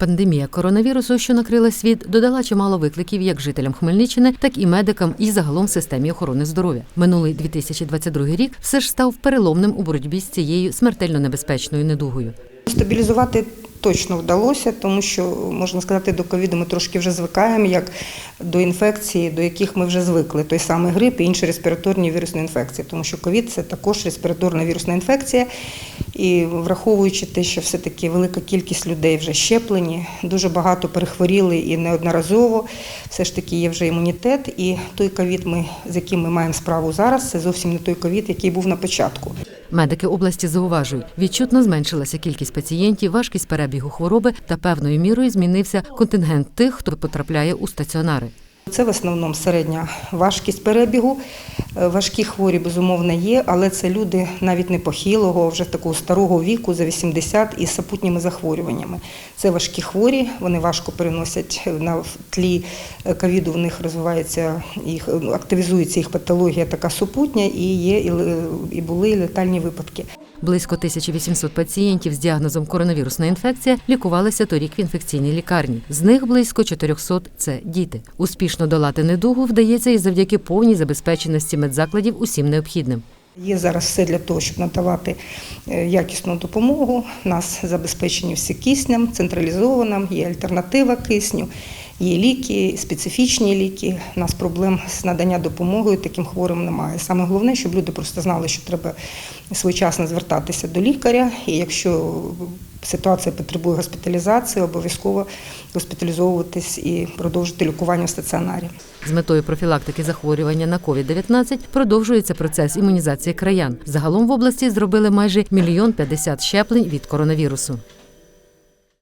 Пандемія коронавірусу, що накрила світ, додала чимало викликів як жителям Хмельниччини, так і медикам, і загалом системі охорони здоров'я. Минулий 2022 рік все ж став переломним у боротьбі з цією смертельно небезпечною недугою. Стабілізувати точно вдалося, тому що можна сказати, до ковіду ми трошки вже звикаємо, як до інфекції, до яких ми вже звикли. Той самий грип і інші респіраторні вірусні інфекції, тому що ковід це також респіраторна вірусна інфекція. І враховуючи те, що все-таки велика кількість людей вже щеплені, дуже багато перехворіли і неодноразово, все ж таки є вже імунітет. І той ковід, ми, з яким ми маємо справу зараз, це зовсім не той ковід, який був на початку. Медики області зауважують, відчутно зменшилася кількість пацієнтів, важкість перебігу хвороби та певною мірою змінився контингент тих, хто потрапляє у стаціонари. Це в основному середня важкість перебігу. Е, Важкі хворі, безумовно, є, але це люди навіть не похилого, вже такого старого віку, за 80 із супутніми захворюваннями. Це важкі хворі, вони важко переносять на тлі е, ковіду. В них розвивається їх активізується їх патологія така супутня, і є і були летальні випадки. Близько 1800 пацієнтів з діагнозом коронавірусна інфекція лікувалися торік в інфекційній лікарні. З них близько 400 – це діти. Успішно долати недугу вдається і завдяки повній забезпеченості медзакладів усім необхідним. Є зараз все для того, щоб надавати е, якісну допомогу. Нас забезпечені всі киснем, централізовано, є альтернатива кисню, є ліки, специфічні ліки. У нас проблем з надання допомоги таким хворим немає. Саме головне, щоб люди просто знали, що треба своєчасно звертатися до лікаря, і якщо ситуація потребує госпіталізації, обов'язково госпіталізовуватись і продовжити лікування в стаціонарі. З метою профілактики захворювання на COVID-19 продовжується процес імунізації краян. Загалом в області зробили майже мільйон п'ятдесят щеплень від коронавірусу.